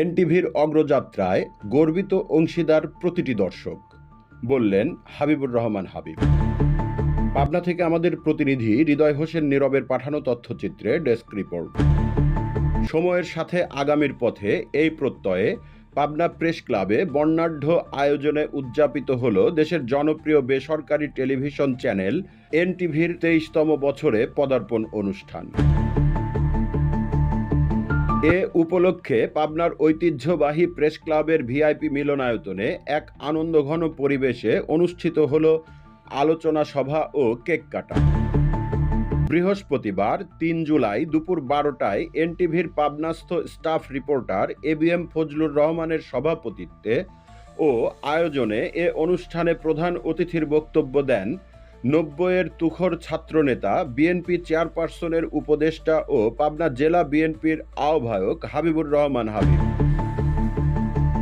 এনটিভির অগ্রযাত্রায় গর্বিত অংশীদার প্রতিটি দর্শক। বললেন হাবিবুর রহমান হাবিব। পাবনা থেকে আমাদের প্রতিনিধি হৃদয় হোসেন নীরবের পাঠানো তথ্যচিত্রে ডেস্ক রিপোর্ট। সময়ের সাথে আগামীর পথে এই প্রত্যয়ে পাবনা প্রেস ক্লাবে বর্ণাঢ্য আয়োজনে উদযাপিত হল দেশের জনপ্রিয় বেসরকারি টেলিভিশন চ্যানেল এনটিভির তেইশতম বছরে পদার্পণ অনুষ্ঠান। এ উপলক্ষে পাবনার ঐতিহ্যবাহী প্রেস ক্লাবের ভিআইপি মিলনায়তনে এক আনন্দঘন পরিবেশে অনুষ্ঠিত হল আলোচনা সভা ও কেক কাটা। বৃহস্পতিবার, তিন জুলাই দুপুর বারোটায় এনটিভির পাবনাস্থ staff reporter A B M Fazlur রহমানের সভাপতিত্বে ও আয়োজনে এ অনুষ্ঠানে প্রধান অতিথির বক্তব্য দেন নব্বইয়ের তুখর ছাত্রনেতা, বিএনপি চেয়ারপারসনের উপদেষ্টা ও পাবনা জেলা বিএনপির আহ্বায়ক হাবিবুর রহমান হাবিব।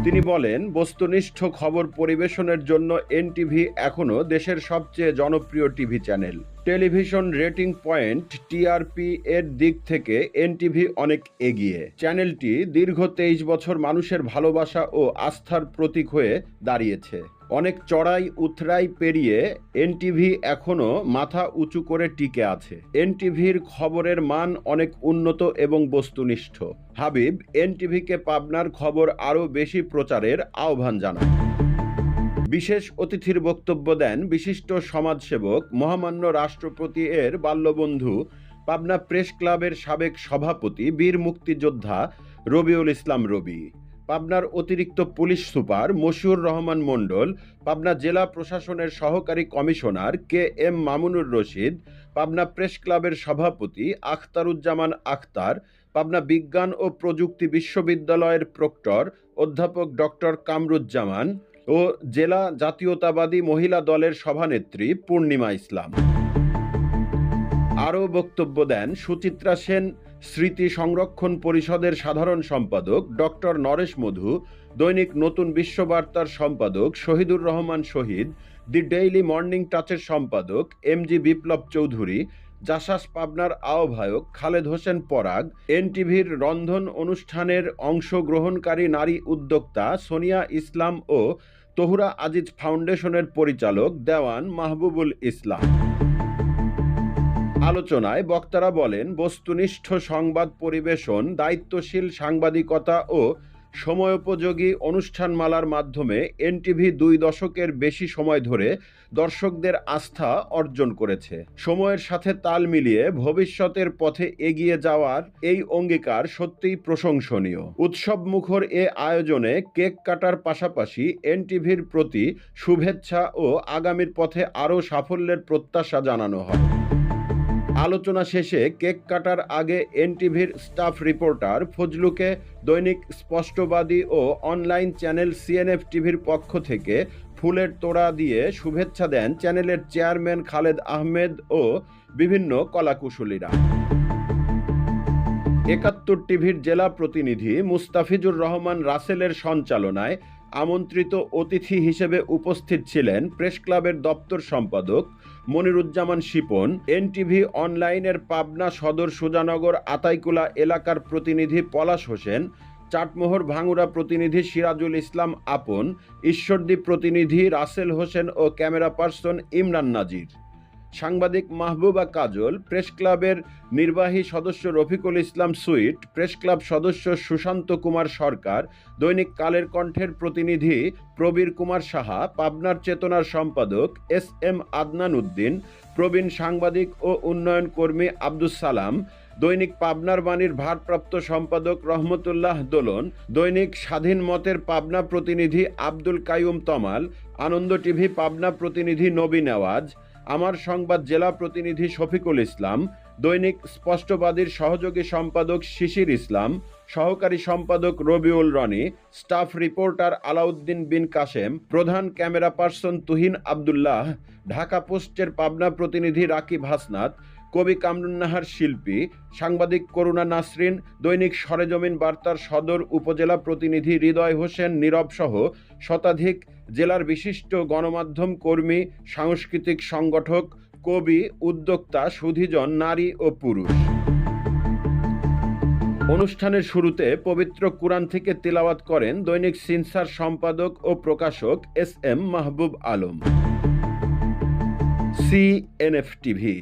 তিনি বলেন, বস্তুনিষ্ঠ খবর পরিবেশনের জন্য এনটিভি এখনও দেশের সবচেয়ে জনপ্রিয় TV channel. Television rating point TRP এর দিক থেকে এনটিভি অনেক এগিয়ে। চ্যানেলটি দীর্ঘ তেইশ বছর মানুষের ভালোবাসা ও আস্থার প্রতীক হয়ে দাঁড়িয়েছে। অনেক চড়াই উথরাই পেরিয়ে এনটিভি এখনও মাথা উঁচু করে টিকে আছে। এনটিভির খবরের মান অনেক উন্নত এবং বস্তুনিষ্ঠ। হাবিব, এনটিভিকে পাবনার খবর আরও বেশি প্রচারের আহ্বান জানান। বিশেষ অতিথির বক্তব্য দেন বিশিষ্ট সমাজসেবক, মহামান্য রাষ্ট্রপতি এর বাল্যবন্ধু, পাবনা প্রেস ক্লাবের সাবেক সভাপতি, বীর মুক্তিযোদ্ধা রবিউল ইসলাম রবি, পাবনার অতিরিক্ত পুলিশ সুপার মশিউর রহমান মণ্ডল, পাবনা জেলা প্রশাসনের সহকারী commissioner K M Mamunur Rashid, Pabna press ক্লাবের সভাপতি আখতারুজ্জামান আখতার, পাবনা বিজ্ঞান ও প্রযুক্তি বিশ্ববিদ্যালয়ের প্রক্টর অধ্যাপক ডক্টর কামরুজ্জামান ও জেলা জাতীয়তাবাদী মহিলা দলের সভানেত্রী পূর্ণিমা ইসলাম। আরও বক্তব্য দেন সুচিত্রা সেন, স্মৃতি সংরক্ষণ পরিষদের সাধারণ সম্পাদক ডক্টর নরেশ মধু, দৈনিক নতুন বিশ্ববার্তার সম্পাদক Shahidur Rahman Shahid, the daily morning টাচের সম্পাদক এম জি বিপ্লব চৌধুরী, জাসাস পাবনার আহ্বায়ক খালেদ হোসেন পরাগ, এনটিভির রন্ধন অনুষ্ঠানের অংশগ্রহণকারী নারী উদ্যোক্তা সোনিয়া ইসলাম ও তহুরা আজিজ ফাউন্ডেশনের পরিচালক দেওয়ান মাহবুবুল ইসলাম। আলোচনায় বক্তারা বলেন, বস্তুনিষ্ঠ সংবাদ পরিবেশন, দায়িত্বশীল সাংবাদিকতা ও সময়োপযোগী অনুষ্ঠানমালার মাধ্যমে এনটিভি দুই দশকের বেশি সময় ধরে দর্শকদের আস্থা অর্জন করেছে। সময়ের সাথে তাল মিলিয়ে ভবিষ্যতের পথে এগিয়ে যাওয়ার এই অঙ্গীকার সত্যিই প্রশংসনীয়। উৎসব মুখর এ আয়োজনে কেক কাটার পাশাপাশি এনটিভির প্রতি শুভেচ্ছা ও আগামীর পথে আরও সাফল্যের প্রত্যাশা জানানো হয়। আলোচনা শেষে কেক কাটার আগে এনটিভির স্টাফ রিপোর্টার ফজলুকে দৈনিক স্পষ্টবাদী ও অনলাইন চ্যানেল সিএনএফ টিভির পক্ষ থেকে ফুলের তোড়া দিয়ে শুভেচ্ছা দেন চ্যানেলের চেয়ারম্যান খালেদ আহমেদ ও বিভিন্ন কলাকুশলীরা। একাত্তর টিভির জেলা প্রতিনিধি মুস্তাফিজুর রহমান রাসেলের সঞ্চালনায় আমন্ত্রিত অতিথি হিসেবে উপস্থিত ছিলেন প্রেস ক্লাবের দপ্তর সম্পাদক মনিরুজ্জামান শিপন, এনটিভি অনলাইনের পাবনা সদর সুজানগর আতাইকুলা এলাকার প্রতিনিধি পলাশ হোসেন, চাটমোহর ভাঙুরা প্রতিনিধি সিরাজুল ইসলাম আপন, ঈশ্বরদী প্রতিনিধি রাসেল হোসেন ও ক্যামেরা পার্সন ইমরান নাজির। সাংবাদিক মাহবুবা কাজল, প্রেস ক্লাবের নির্বাহী সদস্য Rafiqul Islam Sweet, press club সদস্য সুশান্ত কুমার সরকার, দৈনিক কালের কণ্ঠের প্রতিনিধি প্রবীর কুমার সাহা, পাবনার চেতনার সম্পাদক এস এম আদনান উদ্দিন, প্রবীণ সাংবাদিক ও উন্নয়ন কর্মী আব্দুস সালাম, দৈনিক পাবনার বাণীর ভারপ্রাপ্ত সম্পাদক রহমতুল্লাহ দোলন, দৈনিক স্বাধীন মতের পাবনা প্রতিনিধি আব্দুল কাইয়ুম তমাল, আনন্দ টিভি পাবনা প্রতিনিধি নবীন আওয়াজ আমার সংবাদ জেলা প্রতিনিধি শফিকুল ইসলাম, দৈনিক স্পষ্টবাদীর সহযোগী সম্পাদক শিশির ইসলাম, সহকারী সম্পাদক রবিউল রনি, স্টাফ রিপোর্টার আলাউদ্দিন বিন কাশেম প্রধান ক্যামেরা পার্সন তুহিন আবদুল্লাহ, ঢাকা পোস্টের পাবনা প্রতিনিধি রাকিব হাসনাত কবি কামরুন্নাহার শিল্পী, সাংবাদিক করুণা নাসরিন, দৈনিক সরেজমিন বার্তার সদর উপজেলা প্রতিনিধি হৃদয় হোসেন নীরব সহ শতাধিক জেলার বিশিষ্ট গণমাধ্যম কর্মী, সাংস্কৃতিক সংগঠক, কবি, উদ্যোক্তা, সুধীজন, নারী ও পুরুষ। অনুষ্ঠানের শুরুতে পবিত্র কুরআন থেকে তিলাওয়াত করেন দৈনিক সিনসার সম্পাদক ও প্রকাশক S M Mahbub Alam. CNF TV